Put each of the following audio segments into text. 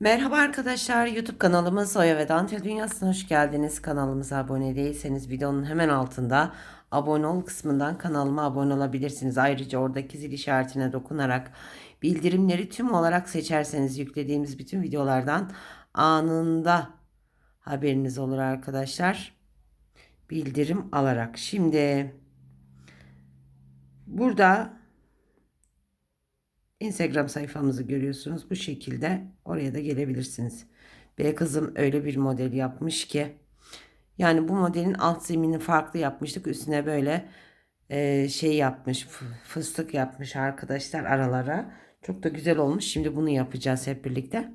Merhaba arkadaşlar YouTube kanalımız Oya ve Dantel Dünyası'na hoş geldiniz. Kanalımıza abone değilseniz videonun hemen altında abone ol kısmından kanalıma abone olabilirsiniz. Ayrıca oradaki zil işaretine dokunarak bildirimleri tüm olarak seçerseniz yüklediğimiz bütün videolardan anında haberiniz olur arkadaşlar. Bildirim alarak. Şimdi burada Instagram sayfamızı görüyorsunuz. Bu şekilde oraya da gelebilirsiniz. Ve kızım öyle bir model yapmış ki yani bu modelin alt zemini farklı yapmıştık. Üstüne böyle e, şey yapmış fıstık yapmış arkadaşlar aralara. Çok da güzel olmuş. Şimdi bunu yapacağız hep birlikte.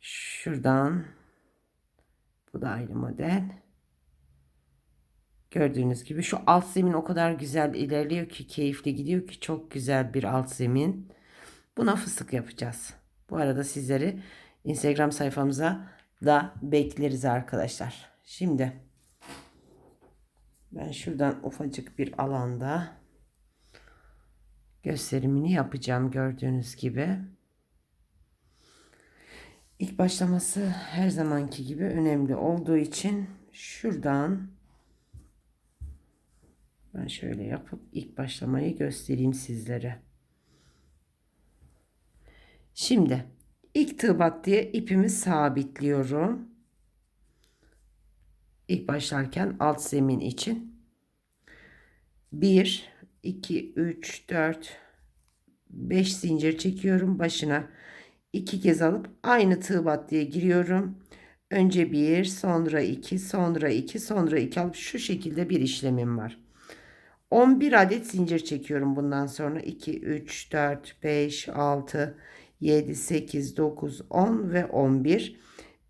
Şuradan bu da aynı model. Gördüğünüz gibi şu alt zemin o kadar güzel ilerliyor ki keyifli gidiyor ki çok güzel bir alt zemin. Buna fıstık yapacağız. Bu arada sizleri Instagram sayfamıza da bekleriz arkadaşlar. Şimdi ben şuradan ufacık bir alanda gösterimini yapacağım gördüğünüz gibi. İlk başlaması her zamanki gibi önemli olduğu için şuradan ben şöyle yapıp ilk başlamayı göstereyim sizlere. Şimdi ilk tığ battıya ipimi sabitliyorum. İlk başlarken alt zemin için. 1, 2, 3, 4, 5 zincir çekiyorum. Başına iki kez alıp aynı tığ battıya giriyorum. Önce 1, sonra 2, sonra 2, sonra 2 alıp şu şekilde bir işlemim var. 11 adet zincir çekiyorum bundan sonra. 2, 3, 4, 5, 6, 7, 8, 9, 10 ve 11.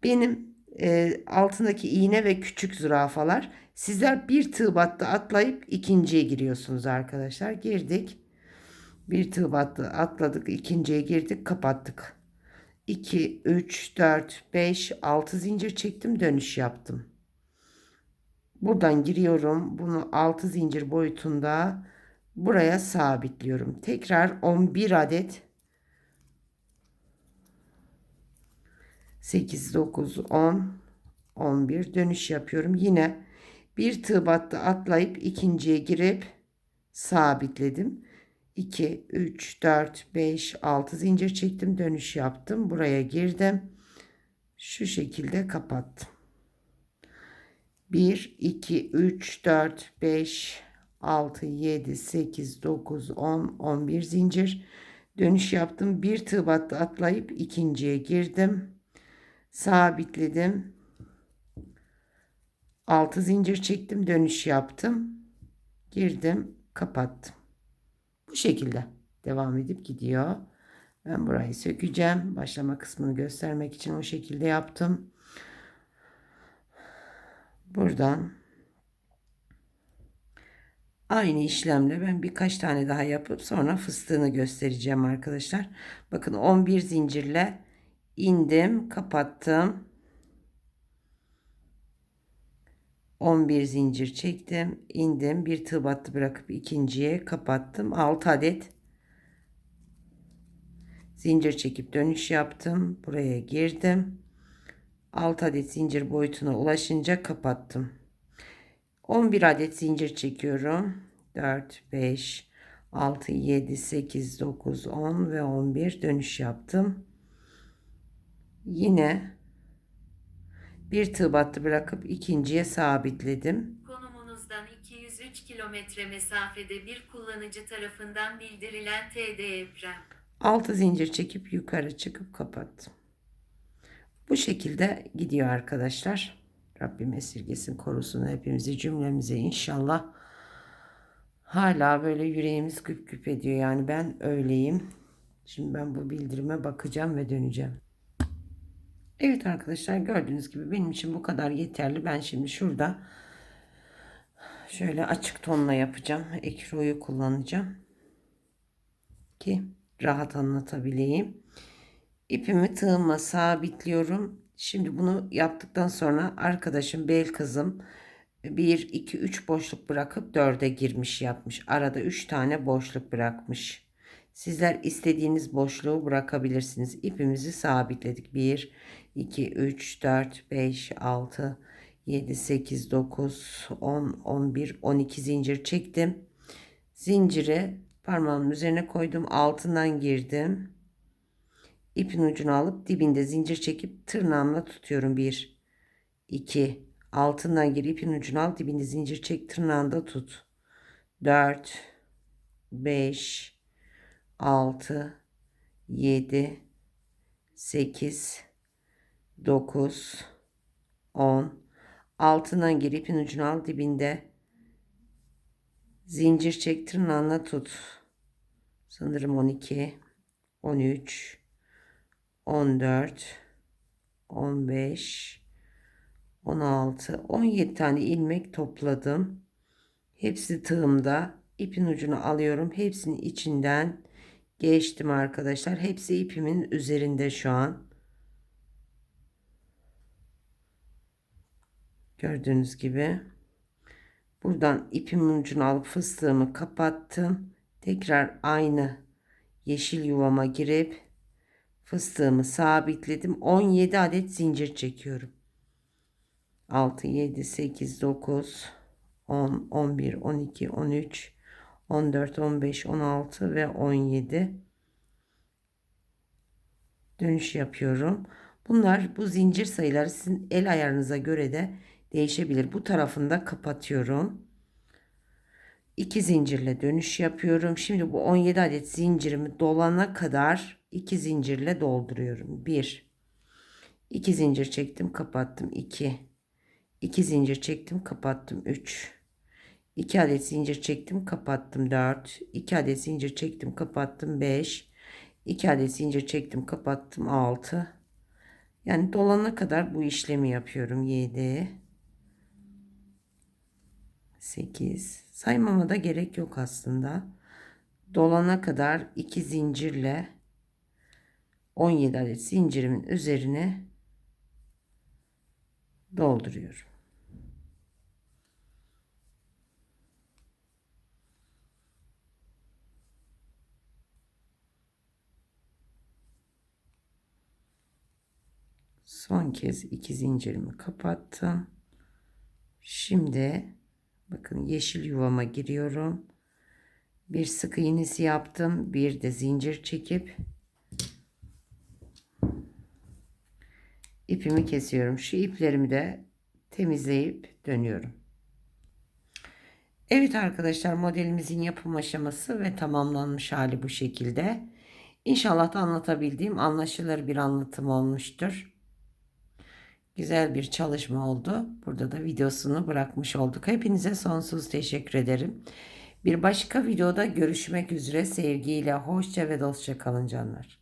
Benim e, altındaki iğne ve küçük zürafalar. Sizler bir tığ battı atlayıp ikinciye giriyorsunuz arkadaşlar. Girdik. Bir tığ battı atladık. ikinciye girdik. Kapattık. 2, 3, 4, 5, 6 zincir çektim. Dönüş yaptım. Buradan giriyorum. Bunu 6 zincir boyutunda buraya sabitliyorum. Tekrar 11 adet 8 9 10 11 dönüş yapıyorum. Yine bir tığ battı atlayıp ikinciye girip sabitledim. 2 3 4 5 6 zincir çektim. Dönüş yaptım. Buraya girdim. Şu şekilde kapattım. 1, 2, 3, 4, 5, 6, 7, 8, 9, 10, 11 zincir. Dönüş yaptım. Bir tığ battı atlayıp ikinciye girdim. Sabitledim. 6 zincir çektim. Dönüş yaptım. Girdim. Kapattım. Bu şekilde devam edip gidiyor. Ben burayı sökeceğim. Başlama kısmını göstermek için o şekilde yaptım. Buradan aynı işlemle ben birkaç tane daha yapıp sonra fıstığını göstereceğim arkadaşlar. Bakın 11 zincirle indim, kapattım. 11 zincir çektim, indim, bir tığ battı bırakıp ikinciye kapattım. 6 adet zincir çekip dönüş yaptım. Buraya girdim. 6 adet zincir boyutuna ulaşınca kapattım. 11 adet zincir çekiyorum. 4, 5, 6, 7, 8, 9, 10 ve 11 dönüş yaptım. Yine bir tığ battı bırakıp ikinciye sabitledim. Konumunuzdan 203 kilometre mesafede bir kullanıcı tarafından bildirilen TD Evrem. 6 zincir çekip yukarı çıkıp kapattım. Bu şekilde gidiyor arkadaşlar. Rabbim esirgesin korusun hepimizi cümlemize inşallah. Hala böyle yüreğimiz güp güp ediyor yani ben öyleyim. Şimdi ben bu bildirime bakacağım ve döneceğim. Evet arkadaşlar gördüğünüz gibi benim için bu kadar yeterli. Ben şimdi şurada şöyle açık tonla yapacağım. Ekroyu kullanacağım. Ki rahat anlatabileyim. İpimi tığıma sabitliyorum. Şimdi bunu yaptıktan sonra arkadaşım bel kızım 1 2 3 boşluk bırakıp 4'e girmiş yapmış. Arada 3 tane boşluk bırakmış. Sizler istediğiniz boşluğu bırakabilirsiniz. İpimizi sabitledik. 1, 2, 3, 4, 5, 6, 7, 8, 9, 10, 11, 12 zincir çektim. Zinciri parmağımın üzerine koydum. Altından girdim. İpin ucunu alıp dibinde zincir çekip tırnağımla tutuyorum. 1, 2, altından gir ipin ucunu al dibinde zincir çek tırnağında tut. 4, 5, 6, 7, 8, 9, 10. Altından gir ipin ucunu al dibinde. Zincir çek tırnağına tut. Sanırım 12, 13, 14, 15, 16, 17 tane ilmek topladım. Hepsi tığımda. İpin ucunu alıyorum. Hepsinin içinden geçtim arkadaşlar. Hepsi ipimin üzerinde şu an. Gördüğünüz gibi. Buradan ipimin ucunu alıp fıstığımı kapattım. Tekrar aynı yeşil yuvama girip fıstığımı sabitledim. 17 adet zincir çekiyorum. 6, 7, 8, 9, 10, 11, 12, 13, 14, 15, 16 ve 17 dönüş yapıyorum. Bunlar bu zincir sayıları sizin el ayarınıza göre de değişebilir. Bu tarafını da kapatıyorum. 2 zincirle dönüş yapıyorum. Şimdi bu 17 adet zincirimi dolana kadar 2 zincirle dolduruyorum. 1 2 zincir çektim, kapattım. 2 2 zincir çektim, kapattım. 3 2 adet zincir çektim, kapattım. 4 2 adet zincir çektim, kapattım. 5 2 adet zincir çektim, kapattım. 6 yani dolana kadar bu işlemi yapıyorum. 7 8 saymama da gerek yok aslında. Dolana kadar 2 zincirle 17 adet zincirimin üzerine dolduruyorum. Son kez iki zincirimi kapattım. Şimdi bakın yeşil yuvama giriyorum. Bir sık iğnesi yaptım. Bir de zincir çekip ipimi kesiyorum. Şu iplerimi de temizleyip dönüyorum. Evet arkadaşlar modelimizin yapım aşaması ve tamamlanmış hali bu şekilde. İnşallah da anlatabildiğim anlaşılır bir anlatım olmuştur. Güzel bir çalışma oldu. Burada da videosunu bırakmış olduk. Hepinize sonsuz teşekkür ederim. Bir başka videoda görüşmek üzere sevgiyle hoşça ve dostça kalın canlar.